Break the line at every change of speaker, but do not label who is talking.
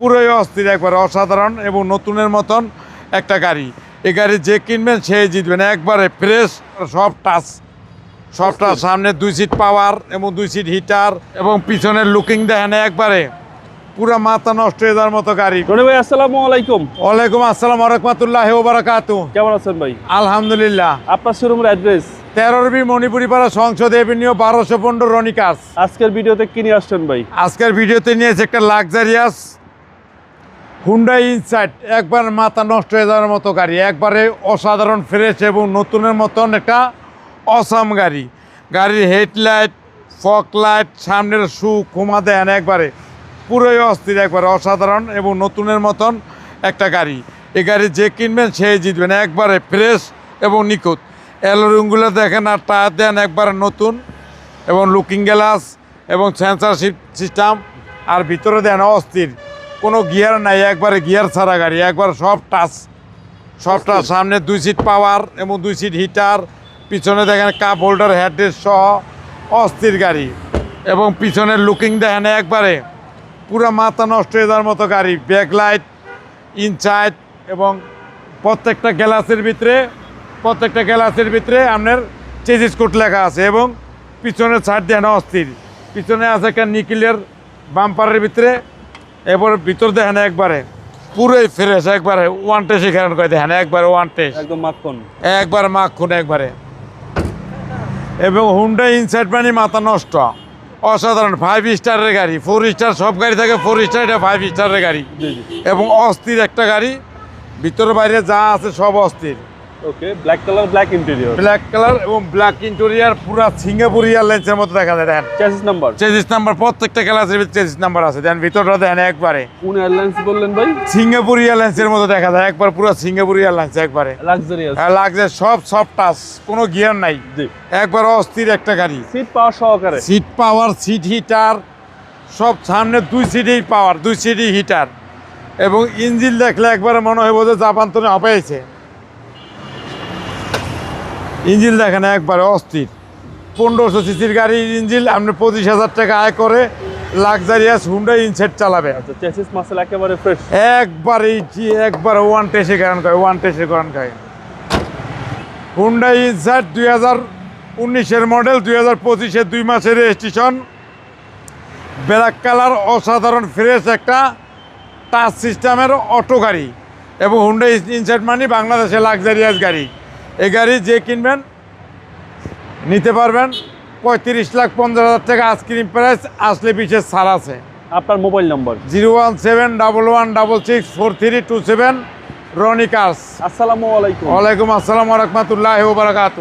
পুরোই অস্থির একবার অসাধারণ এবং নতুনের মতন একটা গাড়ি। এই গাড়ি যে কিনবেন সে জিতবেন একবারে ফ্রেশ সব টাচ সব টাচ সামনে দুই সিট পাওয়ার এবং দুই সিট হিটার এবং পিছনের লুকিং দেখেন একবারে পুরো মাথা নষ্ট হয়ে যাওয়ার মতো গাড়ি।
রনি ভাই আসসালামু আলাইকুম।
ওয়ালাইকুম আসসালাম রহমতুল্লাহ ওবরাকাতু
কেমন আছেন ভাই?
আলহামদুলিল্লাহ।
আপনার শোরুমের অ্যাড্রেস
তেরোরবি মণিপুরি পাড়া সংসদ এভিনিউ বারোশো পনেরো রনিকাস
আজকের ভিডিওতে কি নিয়ে আসছেন ভাই?
আজকের ভিডিওতে নিয়েছে একটা লাক্সারিয়াস হুন্ডাই ইনসাইট একবার মাথা নষ্ট হয়ে যাওয়ার মতো গাড়ি, একবারে অসাধারণ ফ্রেশ এবং নতুনের মতন একটা অসাম গাড়ি। গাড়ির হেডলাইট ফক লাইট সামনের শু কুমা দেন একবারে, পুরোই অস্থির একবারে, অসাধারণ এবং নতুনের মতন একটা গাড়ি। এই গাড়ি যে কিনবেন সে জিতবেন, একবারে ফ্রেশ এবং নিখুঁত। অ্যালোরিংগুলো দেখেন আর টায়ার দেন একবারে নতুন এবং লুকিং গ্লাস এবং সেন্সারশিপ সিস্টেম আর ভিতরে দেন অস্থির। কোনো গিয়ার নাই একবারে গিয়ার ছাড়া গাড়ি একবার সব টাচ। সব টাচ সামনে দুই সিট পাওয়ার এবং দুই সিট হিটার পিছনে দেখেন কাপ হোল্ডার হেডরেস্ট সহ অস্থির গাড়ি। এবং পিছনের লুকিং দেখেন একবারে পুরো মাথা নষ্ট হয়ে যাওয়ার মতো গাড়ি ব্যাকলাইট ইনসাইড এবং প্রত্যেকটা গ্লাসের ভিতরে প্রত্যেকটা গ্লাসের ভিতরে আপনার চেজিস কোট লেখা আছে এবং পিছনের সাইড দেন অস্থির। পিছনে আছে একটা নিকিলের বাম্পারের ভিতরে এবার ভিতর দেখেন একবারে পুরোই ফ্রেশ একবারে ওয়ান টেস্ট এখানে করে দেখেন একবারে ওয়ান টেস্ট
একদম মাখন
একবার মাখন একবারে। এবং হুন্ডা ইনসাইড মানে মাথা নষ্ট। অসাধারণ ফাইভ স্টারের গাড়ি ফোর স্টার সব গাড়ি থাকে ফোর স্টার এটা ফাইভ স্টারের গাড়ি। এবং অস্থির একটা গাড়ি ভিতরে বাইরে যা আছে সব অস্থির।
Okay black colour black interior
black colour এবং ব্ল্যাক ইন্টেরিয়ার পুরা সিঙ্গাপুর এয়ারলাইন্সের মতো দেখা যায় দেখেন।
চ্যাসিস নাম্বার
চেজিস নাম্বার প্রত্যেকটা ক্লাসের চেজিস নাম্বার আছে। দেন ভিতরটা দেন একবারে।
কোন এয়ারলাইন্স বললেন ভাই?
সিঙ্গাপুর এয়ারলাইন্সের মতো দেখা যায়। একবার পুরো সিঙ্গাপুর এয়ারলাইন্স একবারে।
লাক্সারিয়াস
লাগছে সব সব টাচ কোনো গিয়ার নাই। একবার অস্থির একটা গাড়ি।
সিট পাওয়ার সহকারে।
সিট পাওয়ার সিট হিটার সব সামনে দুই সিটেই পাওয়ার দুই সিটই হিটার এবং ইঞ্জিন দেখলে একবারে মনে হয় বোধহয় জাপান তো হাঁপাইছে ইঞ্জিন দেখেন একবারে অস্থির। পনেরোশো সিসির গাড়ির ইঞ্জিন আপনি পঁচিশ হাজার টাকা আয় করে লাক্সারিয়াস হুন্ডা ইনসেট চালাবে।
আচ্ছা একেবারে ফ্রেশ
একবার একবার ওয়ান টেস্টে কারণ খায় ওয়ান টেস্টে কারণ খায় হুন্ডা ইনসাইট দুই হাজার উনিশের মডেল দুই হাজার পঁচিশের দুই মাসের রেজিস্ট্রেশন ব্ল্যাক কালার অসাধারণ ফ্রেশ একটা টাচ সিস্টেমের অটো গাড়ি। এবং হুন্ডা ইনসেট মানে বাংলাদেশের লাক্সারিয়াস গাড়ি। এই গাড়ি যে কিনবেন নিতে পারবেন। পঁয়ত্রিশ লাখ পঞ্চাশ হাজার টাকা আইসক্রিম প্রাইস আসলে বিশেষ ছাড় আছে।
আপনার মোবাইল নম্বর?
Zero one seven double one double six four three two seven রনিকাস
আসসালামু আলাইকুম।
ওয়ালাইকুম আসসালাম রহমতুল্লাহ বারাকাতু